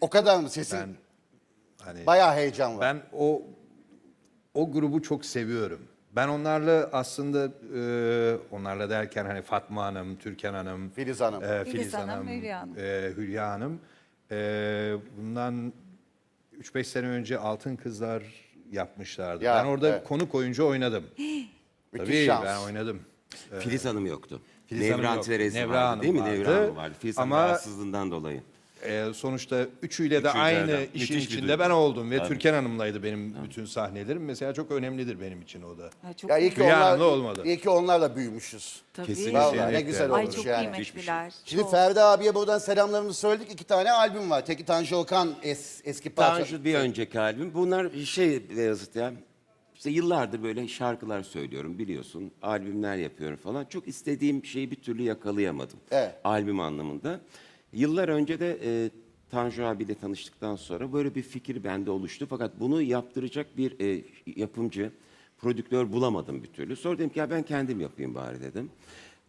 O kadar mı sesin? Ben hani Bayağı heyecan var. ben o o grubu çok seviyorum. Ben onlarla aslında e, onlarla derken hani Fatma Hanım, Türkan Hanım, Filiz Hanım. e, Filiz Filiz Hanım, Hanım, Hülya Hanım. e, Hülya Hanım. E, bundan 3-5 sene önce Altın Kızlar yapmışlardı. Ya, ben orada evet. konuk oyuncu oynadım. Tabii şans. ben oynadım. Filiz Hanım yoktu. Filiz Hanım Nevra yoktu. Terezi Nevra vardı Hanım değil mi? vardı. Nevra Hanım vardı. Filiz Hanım Ama- rahatsızlığından dolayı. E, sonuçta üçüyle de Üçüyle aynı de. işin Müthiş bir içinde duygu. ben oldum ve Türkan Hanım'laydı benim bütün sahnelerim. Mesela çok önemlidir benim için o da. Ay, çok, Ya iyi ki, Hülya onlar, Hanım'la olmadı. iyi ki onlarla büyümüşüz. tabii. Kesinlikle. Vallahi ne güzel Ay olmuş çok yani. kıymetliler. Şimdi çok. Ferdi abiye buradan selamlarımızı söyledik. İki tane albüm var. Teki Tanju Okan es, eski parça. Tanju bir önceki albüm. Bunlar şey Beyazıt ya. İşte yıllardır böyle şarkılar söylüyorum biliyorsun. Albümler yapıyorum falan. Çok istediğim şeyi bir türlü yakalayamadım. Evet. Albüm anlamında. Yıllar önce de e, Tanju abiyle tanıştıktan sonra böyle bir fikir bende oluştu. Fakat bunu yaptıracak bir e, yapımcı, prodüktör bulamadım bir türlü. Sonra dedim ki ya ben kendim yapayım bari dedim.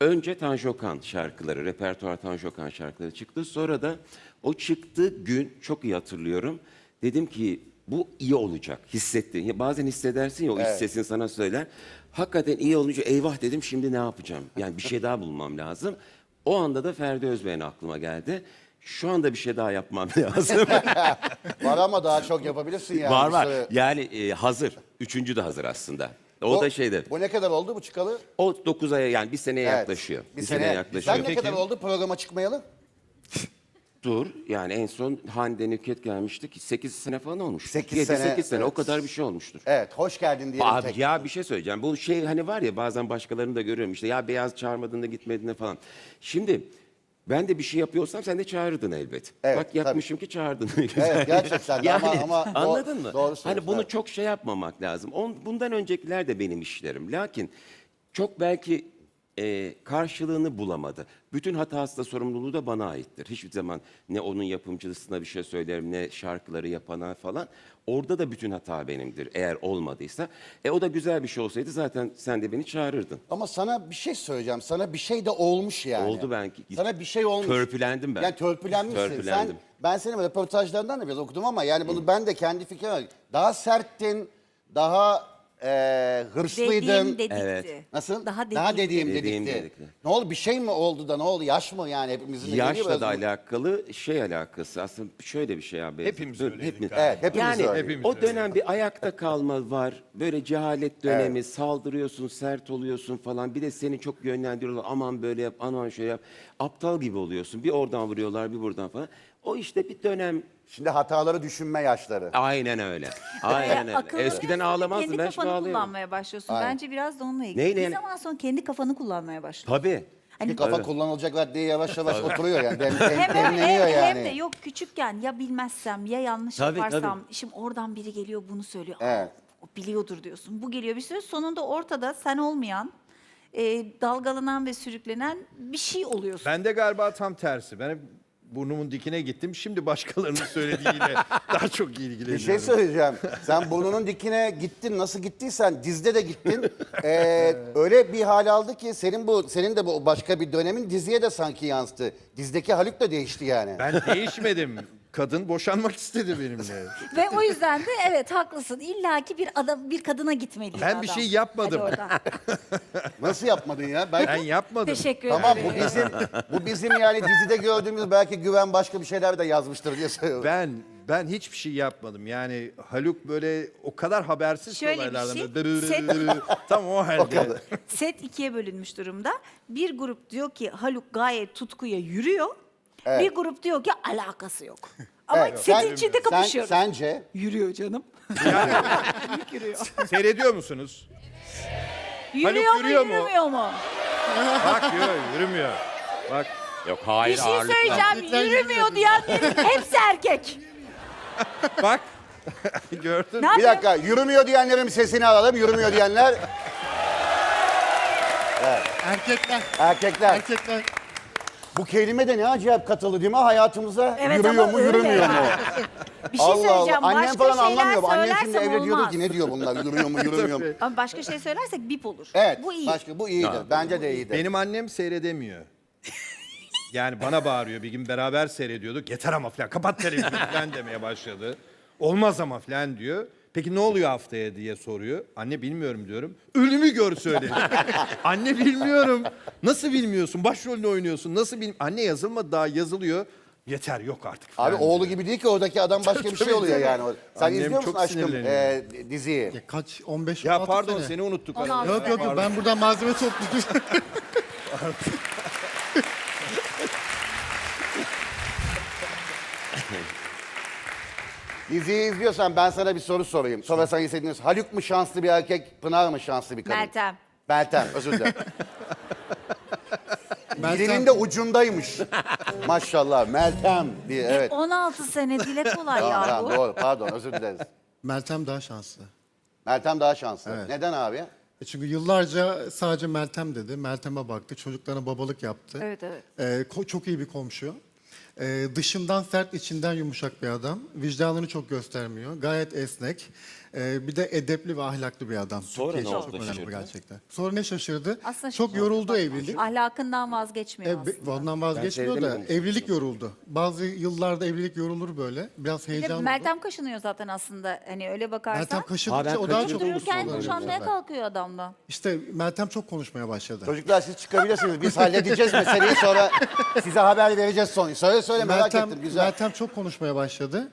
Önce Tanju Okan şarkıları, repertuar Tanju Okan şarkıları çıktı. Sonra da o çıktığı gün çok iyi hatırlıyorum. Dedim ki bu iyi olacak. Hissettin. Ya bazen hissedersin ya o iç sesin sana söyler. Hakikaten iyi olunca eyvah dedim şimdi ne yapacağım? Yani bir şey daha bulmam lazım. O anda da Ferdi Özbey'in aklıma geldi. Şu anda bir şey daha yapmam lazım. Var ama daha çok yapabilirsin yani. var var. Yani e, hazır. Üçüncü de hazır aslında. O, da şeyde. Bu ne kadar oldu bu çıkalı? O 9 aya yani bir seneye Evet. yaklaşıyor. Bir, Bir, sene. seneye yaklaşıyor. Sen ne kadar oldu programa çıkmayalı? Dur yani en son Hande Nükhet gelmiştik. 8 sene falan olmuş. Sekiz 7, sene, 8 sene o evet. kadar bir şey olmuştur. Evet, hoş geldin diyelim Abi tek. ya bir şey söyleyeceğim. Bu şey hani var ya bazen başkalarını da görüyorum işte ya beyaz çağırmadın da gitmedin de falan. Şimdi ben de bir şey yapıyorsam sen de çağırırdın elbet. Evet, Bak yapmışım ki çağırdın. Evet, gerçekten de ama- ama anladın mı? doğru hani söylüyorsun, bunu evet. çok şey yapmamak lazım. On, bundan öncekiler de benim işlerim. Lakin çok belki e, karşılığını bulamadı. Bütün hatası da sorumluluğu da bana aittir. Hiçbir zaman ne onun yapımcısına bir şey söylerim ne şarkıları yapana falan. Orada da bütün hata benimdir eğer olmadıysa. E o da güzel bir şey olsaydı zaten sen de beni çağırırdın. Ama sana bir şey söyleyeceğim. Sana bir şey de olmuş yani. Oldu ben. Sana bir şey olmuş. Törpülendim ben. Yani törpülenmişsin. Törpülendim. Sen, ben senin röportajlarından da biraz okudum ama yani bunu ben de kendi fikrim Daha serttin, daha e, hırslıydın. Dediğim dedikti. Evet. Nasıl? Daha dediğim. Daha dediğim, Dediğim dedikti. dedikti. Ne oldu? Bir şey mi oldu da ne oldu? Yaş mı yani hepimizin? de geliyor Yaşla da alakalı şey alakası aslında şöyle bir şey abi. Hepimiz öyleydik hepimiz- galiba. Evet, hepimiz yani öyle. Hepimiz o öyle. dönem bir ayakta kalma var. Böyle cehalet dönemi, saldırıyorsun, sert oluyorsun falan. Bir de seni çok yönlendiriyorlar. Aman böyle yap, aman şöyle yap. Aptal gibi oluyorsun. Bir oradan vuruyorlar, bir buradan falan. O işte bir dönem Şimdi hataları düşünme yaşları. aynen öyle. Aynen öyle. Akıllı Eskiden biraz ağlamazdım. Kendi Ben şimdi kafanı ağlıyorum. kullanmaya başlıyorsun. Aynen. Bence biraz da onunla ilgili. Neyle Bir yani? zaman sonra kendi kafanı kullanmaya başlıyorsun. Tabii. Hani Kafa kullanılacaklar diye yavaş yavaş oturuyor yani. Dem, dem- hem, demleniyor hem, yani. hem de yok küçükken ya bilmezsem ya yanlış Tabii, yaparsam. Şimdi oradan biri geliyor bunu söylüyor. Aa, Evet. o biliyordur diyorsun. Bu geliyor bir süre sonunda ortada sen olmayan e, dalgalanan ve sürüklenen bir şey oluyorsun. Ben de galiba tam tersi. Ben hep burnumun dikine gittim. Şimdi başkalarının söylediğiyle daha çok ilgileniyorum. Bir şey söyleyeceğim. Sen burnunun dikine gittin. Nasıl gittiysen dizde de gittin. Ee, öyle bir hal aldı ki senin bu senin de bu başka bir dönemin diziye de sanki yansıdı. Dizdeki Haluk da değişti yani. Ben değişmedim. Kadın boşanmak istedi benimle. Ve o yüzden de evet haklısın. İlla ki bir adam bir kadına gitmeli. Ben bir şey yapmadım. Hadi oradan. Nasıl yapmadın ya? Ben, Ben yapmadım. Teşekkür tamam ederim. bu bizim bu bizim yani dizide gördüğümüz belki güven başka bir şeyler de yazmıştır diye söylüyorum. Ben ben hiçbir şey yapmadım. Yani Haluk böyle o kadar habersiz Şöyle bir olaylardan. şey, böyle. Tam o halde. Set ikiye bölünmüş durumda. Bir grup diyor ki Haluk gayet tutkuya yürüyor. Evet. Bir grup diyor ki alakası yok. Ama Evet, setin sen- içinde sen- kapışıyoruz. sence Yürüyor canım. yürüyor. Seyrediyor musunuz? Yürüyor mu, yürüyor mu? yürümüyor mu? Bak yürüyor, yürümüyor. Bak Yok hayır Bir şey ağırlıklar. söyleyeceğim. Yürümüyor diyenlerin hepsi erkek. bak. Gördün Ne mü? bir yapayım? dakika yürümüyor diyenlerin sesini alalım. Yürümüyor diyenler Erkekler. erkekler. Erkekler. Bu kelime de ne acayip katıldı değil mi hayatımıza? Evet Yürüyor ama mu öyle yürümüyor yani. mu? Bir şey söyleyeceğim. Annem Başka falan şeyler anlamıyor. Annem şimdi söylersem evde diyordu olmaz. ki ne diyor bunlar yürüyor mu yürümüyor mu? Ama başka şey söylersek bip olur. Evet Bu iyi. başka bu iyidir. Bence de iyidir. Benim annem seyredemiyor. Yani bana bağırıyor bir gün beraber seyrediyorduk. Yeter ama falan kapat televizyonu falan demeye başladı. Olmaz ama falan diyor. Peki ne oluyor haftaya diye soruyor. Anne bilmiyorum diyorum. Ölümü gör söyle. Anne bilmiyorum. Nasıl bilmiyorsun? Başrolünü oynuyorsun. Nasıl bil Anne yazılmadı daha yazılıyor. Yeter yok artık. Abi falan oğlu gibi değil ki oradaki adam başka bir şey oluyor tabii. yani. Sen Annem izliyor musun çok aşkım sinirleniyor. e, diziyi? Ya kaç 15 Ya 16 pardon sene. seni unuttuk. 16 Yok yok yok ben buradan malzeme topluyorum. Diziyi izliyorsan ben sana bir soru sorayım. Sonra sen istediğiniz Haluk mu şanslı bir erkek, Pınar mı şanslı bir kadın? Meltem. Meltem, özür dilerim. Dilinin de ucundaymış. Maşallah Meltem diye evet. 16 sene dile kolay Tamam, ya tamam, bu. doğru pardon özür dileriz. Meltem daha şanslı. Meltem daha şanslı. Evet. Neden abi? E Çünkü yıllarca sadece Meltem dedi. Meltem'e baktı. Çocuklarına babalık yaptı. Evet, evet. Ee, ko- çok iyi bir komşu. Ee, dışından sert, içinden yumuşak bir adam. Vicdanını çok göstermiyor. Gayet esnek. Ee, bir de edepli ve ahlaklı bir adam. Sonra Türkiye ne için oldu, çok önemli şaşırdı? gerçekten. Sonra ne şaşırdı? Aslında çok şaşırdı. yoruldu evlilik. Ahlakından vazgeçmiyor E, be- aslında. ondan vazgeçmiyor da evlilik yoruldu. Bazı yıllarda evlilik yorulur böyle. Biraz Bir de heyecan oldu. Meltem kaşınıyor zaten aslında. Hani öyle bakarsan. Meltem Ha, kaşıdıkça ben o daha çok kaçırdım. Dururken oluyor. boşanmaya kalkıyor adamla. İşte Meltem çok konuşmaya başladı. Çocuklar siz çıkabilirsiniz. Biz halledeceğiz meseleyi sonra size haber vereceğiz son. Söyle söyle merak Meltem, ettim güzel. Meltem çok konuşmaya başladı.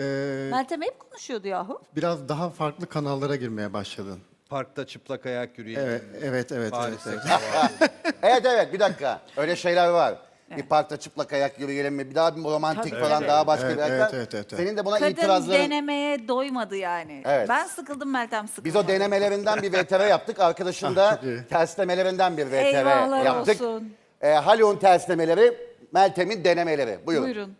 Ee, Meltem hep konuşuyordu yahu. biraz daha farklı kanallara girmeye başladın. Parkta çıplak ayak yürüyen. Evet, evet, evet. evet, evet. Evet evet bir dakika. Öyle şeyler var. Bir parkta çıplak ayak yürüyelim mi? Bir daha bir romantik falan daha başka Evet, bir evet, evet, evet, evet. Senin de buna Kadın itirazların. denemeye doymadı yani. Evet. Ben sıkıldım Meltem sıkıldı. Biz o denemelerinden bir VTR yaptık. Arkadaşın da terslemelerinden bir VTR Eyvahlar yaptık. olsun. Ee, Haluk'un terslemeleri, Meltem'in denemeleri. Buyurun. Buyurun.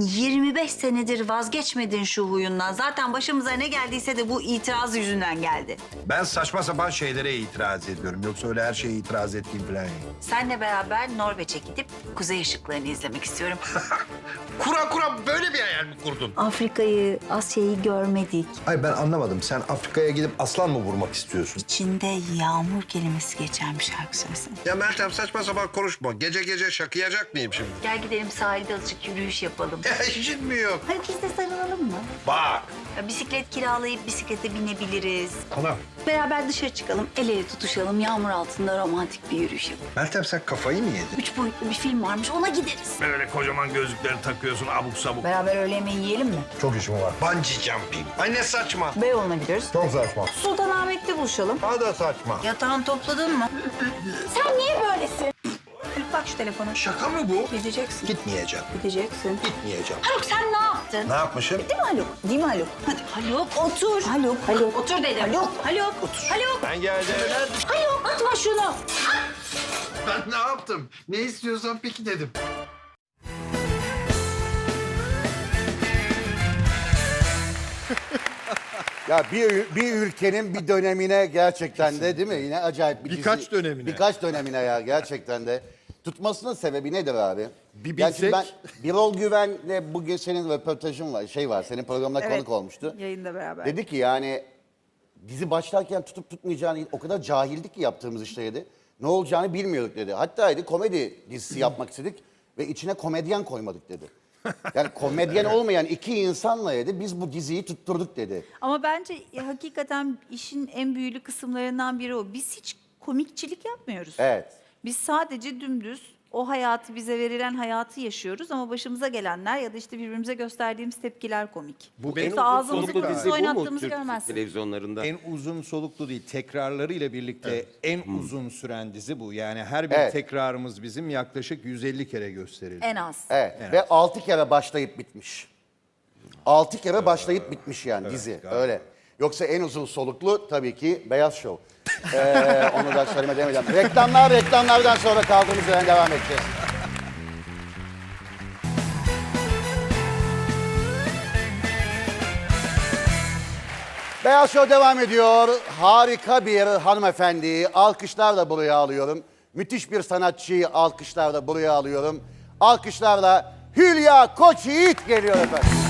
25 senedir vazgeçmedin şu huyundan. Zaten başımıza ne geldiyse de bu itiraz yüzünden geldi. Ben saçma sapan şeylere itiraz ediyorum. Yoksa öyle her şeye itiraz ettiğim falan yok. Senle beraber Norveç'e gidip kuzey ışıklarını izlemek istiyorum. Kura kura böyle bir hayal mi kurdun? Afrika'yı, Asya'yı görmedik. Ay ben anlamadım. Sen Afrika'ya gidip aslan mı vurmak istiyorsun? İçinde yağmur kelimesi geçen bir şarkı söylesin. Ya Meltem saçma sapan konuşma. Gece gece şakıyacak mıyım şimdi? Gel gidelim sahilde azıcık yürüyüş yapalım. Ya işin mi yok? Hadi biz de sarılalım mı? Bak. Ya bisiklet kiralayıp bisiklete binebiliriz. Ana. Beraber dışarı çıkalım, el ele tutuşalım, yağmur altında romantik bir yürüyüş yapalım. Meltem sen kafayı mı yedin? Üç boyutlu bir film varmış, ona gideriz. Böyle kocaman gözlükleri takıyorsun abuk sabuk. Beraber öğle yemeği yiyelim mi? Çok işim var. Bungee jumping. Ay ne saçma. Beyoğlu'na gideriz. Çok saçma. Sultanahmet'te buluşalım. Daha da saçma. Yatağını topladın mı? Sen niye böylesin? Bak şu telefonu. Şaka mı bu? Gideceksin. Gitmeyeceğim. Gideceksin. Gitmeyeceğim. Haluk sen ne yaptın? Ne yapmışım? Değil mi Haluk? Değil mi Haluk? Hadi Haluk otur. Haluk. Haluk. Otur dedim. Haluk. Haluk. Otur. Haluk. Ben geldim. Haluk atma şunu. Ben ne yaptım? Ne istiyorsan peki dedim. Ya bir, bir ülkenin bir dönemine gerçekten de değil mi? Yine acayip bir Birkaç dizi- dönemine. Birkaç dönemine ya gerçekten de. Tutmasının sebebi nedir abi? Bir bilsek. ben Birol Güven'le bugün senin röportajın var, şey var, senin programda Evet, konuk olmuştu. Yayında beraber. Dedi ki yani dizi başlarken tutup tutmayacağını o kadar cahildik ki yaptığımız işte dedi. Ne olacağını bilmiyorduk dedi. Hatta dedi komedi dizisi yapmak istedik ve içine komedyen koymadık dedi. Yani komedyen olmayan iki insanla dedi biz bu diziyi tutturduk dedi. Ama bence hakikaten işin en büyülü kısımlarından biri o. Biz hiç komikçilik yapmıyoruz. Evet. Biz sadece dümdüz o hayatı bize verilen hayatı yaşıyoruz ama başımıza gelenler ya da işte birbirimize gösterdiğimiz tepkiler komik. Bu benim Yoksa ağzımızı soluklu kırmızı dizi bu mu oynattığımızı Türk görmezsin. televizyonlarında? En uzun soluklu değil, tekrarlarıyla birlikte en uzun süren dizi bu. Yani her bir Evet. tekrarımız bizim yaklaşık 150 kere gösterildi. En az. Evet ve altı kere başlayıp bitmiş. Altı kere başlayıp bitmiş yani dizi öyle. Yoksa en uzun soluklu tabii ki Beyaz Show. Ee, onu da söyleme. Reklamlar reklamlardan sonra kaldığımız yerden devam edeceğiz. Beyaz Show devam ediyor. Harika bir hanımefendiyi alkışlarla buraya alıyorum. Müthiş bir sanatçıyı alkışlarla buraya alıyorum. Alkışlarla Hülya Koçyiğit geliyor efendim.